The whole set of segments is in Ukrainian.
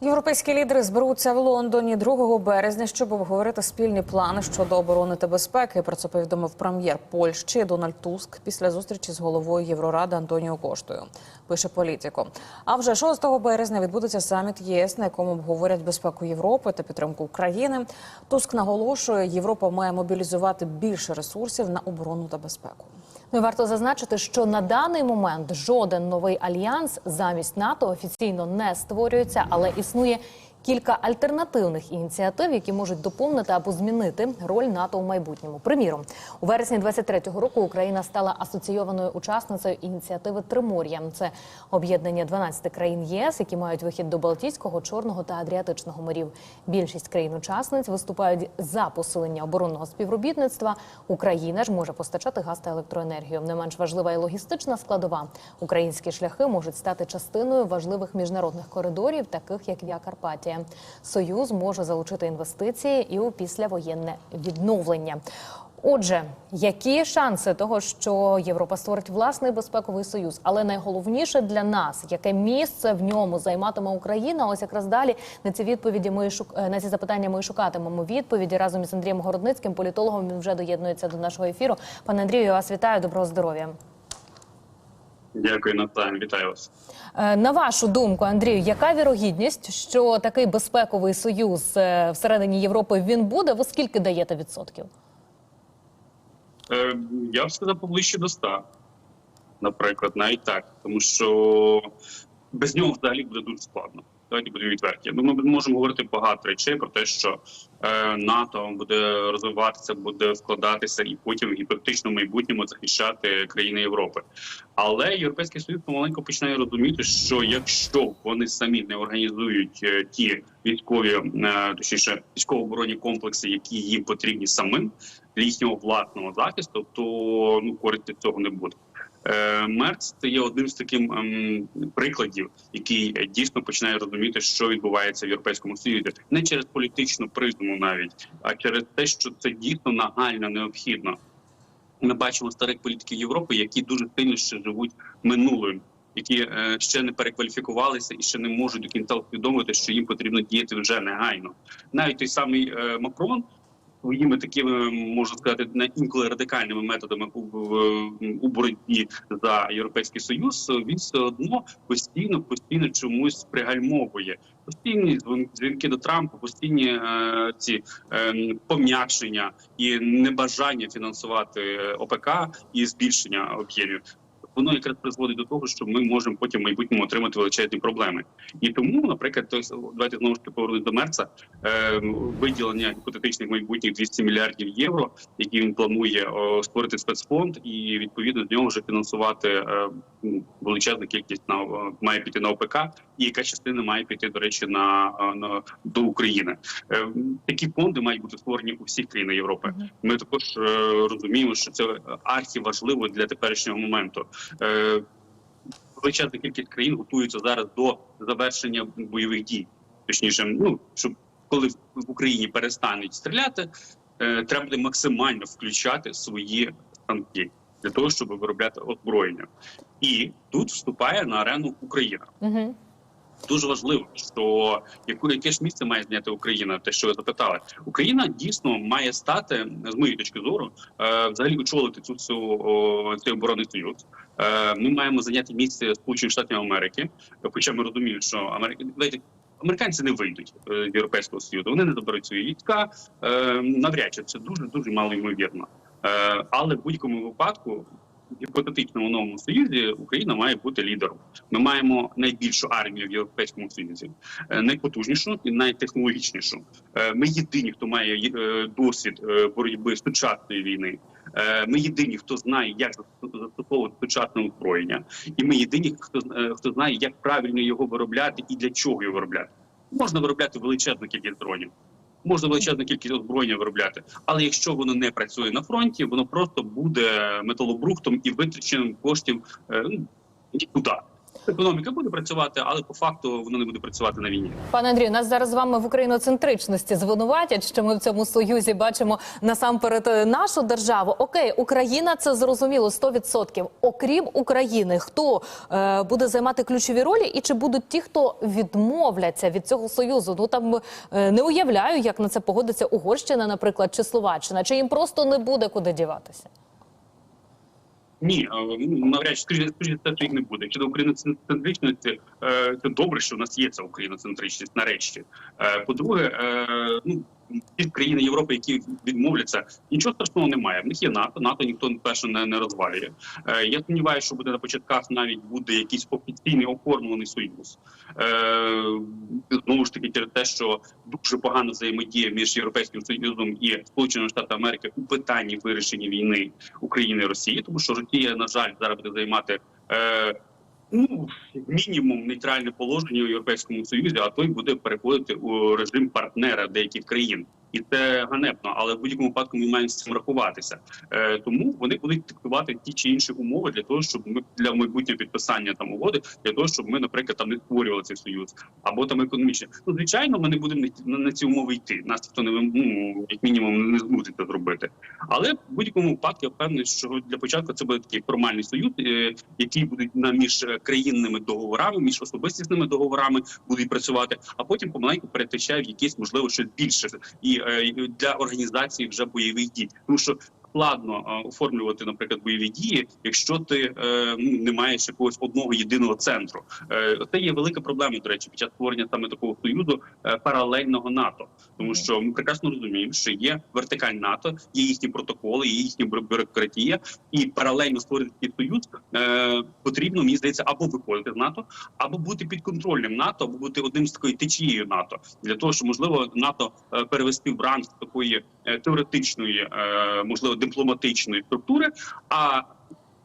Європейські лідери зберуться в Лондоні 2 березня, щоб обговорити спільні плани щодо оборони та безпеки. Про це повідомив прем'єр Польщі Дональд Туск після зустрічі з головою Євроради Антоніо Коштою. Пише політико. А вже 6 березня відбудеться саміт ЄС, на якому обговорять безпеку Європи та підтримку України. Туск наголошує, Європа має мобілізувати більше ресурсів на оборону та безпеку. Ну варто зазначити, що на даний момент жоден новий альянс замість НАТО офіційно не створюється, але існує кілька альтернативних ініціатив, які можуть доповнити або змінити роль НАТО у майбутньому. Приміром, у вересні 23-го року Україна стала асоційованою учасницею ініціативи Тримор'я. Це об'єднання 12 країн ЄС, які мають вихід до Балтійського, Чорного та Адріатичного морів. Більшість країн-учасниць виступають за посилення оборонного співробітництва. Україна ж може постачати газ та електроенергію. Не менш важлива і логістична складова. Українські шляхи можуть стати частиною важливих міжнародних коридорів, таких як Віа Карпатія. Союз може залучити інвестиції і у післявоєнне відновлення. Отже, які шанси того, що Європа створить власний безпековий союз, але найголовніше для нас, яке місце в ньому займатиме Україна? Ось якраз далі на ці відповіді ми шук... е, на ці запитання ми шукатимемо відповіді разом із Андрієм Городницьким, політологом. Він вже доєднується до нашого ефіру. Пане Андрію, я вас вітаю. Доброго здоров'я. Дякую, Наталія. Вітаю вас. Е, На вашу думку, Андрію, яка вірогідність, що такий безпековий союз е, всередині Європи він буде? Ви скільки даєте відсотків? Е, я б сказав поближче до 100, наприклад, навіть так, тому що без нього взагалі буде дуже складно. Давайте будемо відверті. Ну, ми можемо говорити багато речей про те, що е, НАТО буде розвиватися, буде складатися і потім в гіпотетичному майбутньому захищати країни Європи. Але європейський союз помаленьку починає розуміти, що якщо вони самі не організують е, ті військові, е, точніше військово-оборонні комплекси, які їм потрібні самим для їхнього власного захисту, то ну користі цього не буде. Е, Мерц це є одним з таких ем, прикладів, який е, дійсно починає розуміти, що відбувається в європейському союзі, не через політичну призму, навіть а через те, що це дійсно нагально необхідно. Ми бачимо старих політиків Європи, які дуже сильно ще живуть минулим, які е, ще не перекваліфікувалися і ще не можуть до кінця усвідомити, що їм потрібно діяти вже негайно. Навіть той самий Макрон своїми такими можна сказати на інколи радикальними методами у, у боротьбі за європейський союз він все одно постійно постійно чомусь пригальмовує. Постійні дзвінки до Трампа, постійні е, ці е, пом'якшення і небажання фінансувати е, ОПК і збільшення об'ємів. Воно якраз призводить до того, що ми можемо потім в майбутньому отримати величезні проблеми. І тому, наприклад, той давайте знову ж таки повернути до мерца е, виділення гіпотетичних майбутніх 200 мільярдів євро, які він планує о, створити спецфонд, і відповідно з нього вже фінансувати е, величезну кількість на має піти на ОПК, і яка частина має піти до речі на, на до України. Е, такі фонди мають бути створені у всіх країнах Європи. Ми також е, розуміємо, що це архіважливо для теперішнього моменту. Е, величезна кількість країн готуються зараз до завершення бойових дій. Точніше, ну щоб коли в Україні перестануть стріляти, е, треба буде максимально включати свої станки для того, щоб виробляти озброєння. І тут вступає на арену Україна. Угу. Дуже важливо, що яку яке ж місце має зняти Україна, те, що ви запитали, Україна дійсно має стати з моєї точки зору, е, взагалі очолити цю цю цей оборонний союз. Е, ми маємо зайняти місце Сполучених Штатів Америки. Хоча ми розуміємо, що Америка американці не вийдуть е, з європейського союзу. Вони не заберуть свої війська. Е, навряд чи це дуже дуже мало ймовірно. Але в будь-якому випадку. Гіпотетичному новому союзі Україна має бути лідером. Ми маємо найбільшу армію в Європейському Союзі, е, найпотужнішу і найтехнологічнішу. Е, Ми єдині, хто має е, досвід боротьби сучасної війни. Ми єдині, хто знає, як застосовувати сучасне озброєння, і ми єдині, хто хто знає, як правильно його виробляти і для чого його виробляти. Можна виробляти величезну кількість дронів. Можна величезну кількість озброєння виробляти, але якщо воно не працює на фронті, воно просто буде металобрухтом і витраченим коштів е, ну, нікуди. Економіка буде працювати, але по факту воно не буде працювати на війні. Пане Андрію, нас зараз з вами в україноцентричності звинуватять, що ми в цьому союзі бачимо насамперед е, нашу державу. Окей, Україна це зрозуміло 100%. Окрім України, хто е, буде займати ключові ролі, і чи будуть ті, хто відмовляться від цього союзу? Ну там е, не уявляю, як на це погодиться Угорщина, наприклад, чи Словаччина, чи їм просто не буде куди діватися. Ні, ну, навряд чи скрізь це їх не буде. Щодо україноцентричності, е, це добре, що у нас є ця україноцентричність нарешті. Е, По-друге, е, ну ті країни Європи, які відмовляться, нічого страшного немає. В них є НАТО. НАТО ніхто перше не, не розвалює. Е, Я сумніваюся, що буде на початках навіть буде якийсь офіційний оформлений союз. Е, Знову ж таки, через те, що дуже погана взаємодія між європейським союзом і Сполученими Штатами Америки у питанні вирішення війни України і Росії, тому що Росія, на жаль, зараз буде займати. Е, Ну, мінімум нейтральне положення у європейському союзі, а той буде переходити у режим партнера деяких країн, і це ганебно. Але в будь-якому випадку ми маємо з цим рахуватися. Е, тому вони будуть диктувати ті чи інші умови для того, щоб ми для майбутнього підписання там угоди, для того, щоб ми, наприклад, там не створювали цей союз або там економічно. Ну звичайно, ми не будемо на, на, ці умови йти. Нас ніхто не ну, як мінімум не змусить це зробити. Але в будь-якому випадку я впевнений, що для початку це буде такий формальний союз, е, які будуть на між країнними договорами, між особистісними договорами будуть працювати, а потім помаленьку перетече в якесь можливо щось більше і і для організації вже бойових дій, тому що. Складно оформлювати, наприклад, бойові дії, якщо ти е, ну, не маєш якогось одного єдиного центру. Е, це є велика проблема, до речі, під час створення саме такого союзу е, паралельного НАТО, тому що ми прекрасно розуміємо, що є вертикаль НАТО, є їхні протоколи, є їхня бюрократія, і паралельно створити такий союз потрібно, мені здається, або виходити з НАТО, або бути підконтрольним НАТО, або бути одним з такою течією НАТО. Для того, щоб можливо НАТО перевести в ранг такої теоретичної, можливо, дипломатичної структури. А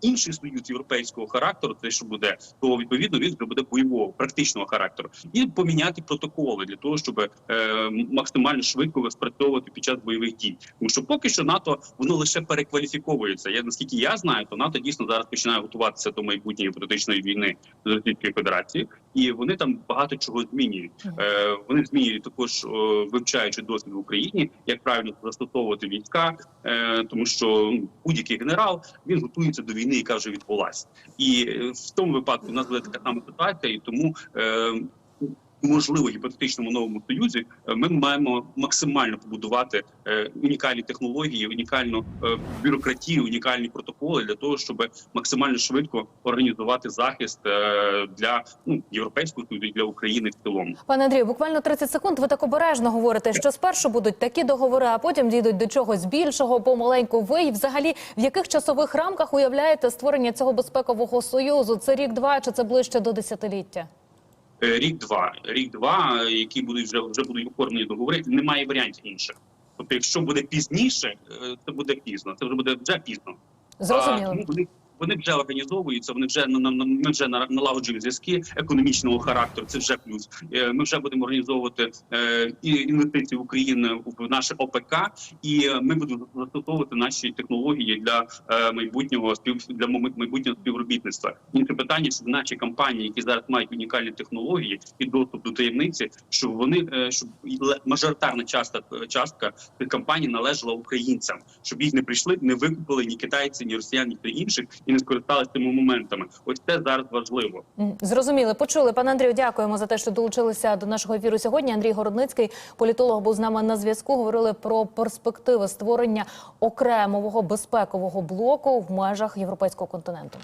інший союз європейського характеру, те, що буде, то відповідно він вже буде бойового, практичного характеру, і поміняти протоколи для того, щоб е, максимально швидко спрацьовувати під час бойових дій. Тому що поки що НАТО воно лише перекваліфіковується. Я наскільки я знаю, то НАТО дійсно зараз починає готуватися до майбутньої політичної війни з Російською Федерацією, і вони там багато чого змінюють. Е, вони змінюють також, е, вивчаючи досвід в Україні, як правильно застосовувати війська, е, тому що ну, будь-який генерал він готується до війни, яка вже відбулася. І е, в тому випадку у нас буде така сама ситуація, і тому. Е, Можливо, гіпотетичному новому союзі е, ми маємо максимально побудувати е, унікальні технології, унікальну е, бюрократію, унікальні протоколи для того, щоб максимально швидко організувати захист для ну європейського і для України в цілому. Пане Андрію, буквально 30 секунд. Ви так обережно говорите, що спершу будуть такі договори, а потім дійдуть до чогось більшого, помаленьку. Ви взагалі в яких часових рамках уявляєте створення цього безпекового союзу? Це рік-два чи це ближче до десятиліття? Рік-два, рік-два, які будуть вже вже будуть оформлені договори. Немає варіантів інших. Тобто, якщо буде пізніше, е, це буде пізно. Це вже буде вже пізно. А, Зрозуміло. тому вони, вже організовуються, вони вже на- ми вже на- налагоджуємо зв'язки економічного характеру. Це вже плюс. Е, Ми вже будемо організовувати е, інвестиції в Україну в наше ОПК, і ми будемо застосовувати наші технології для е, майбутнього спів для майбутнього співробітництва. Інше питання, що наші компанії, які зараз мають унікальні технології і доступ до таємниці, щоб вони щоб мажоритарна частка частка компаній належала українцям, щоб їх не прийшли, не викупили ні китайці, ні росіяни, ні інших і не скористалися цими моментами. Ось це зараз важливо. Зрозуміли, почули. Пане Андрію, дякуємо за те, що долучилися до нашого ефіру сьогодні. Андрій Городницький, політолог, був з нами на зв'язку. Говорили про перспективи створення окремого безпекового блоку в межах європейського континенту.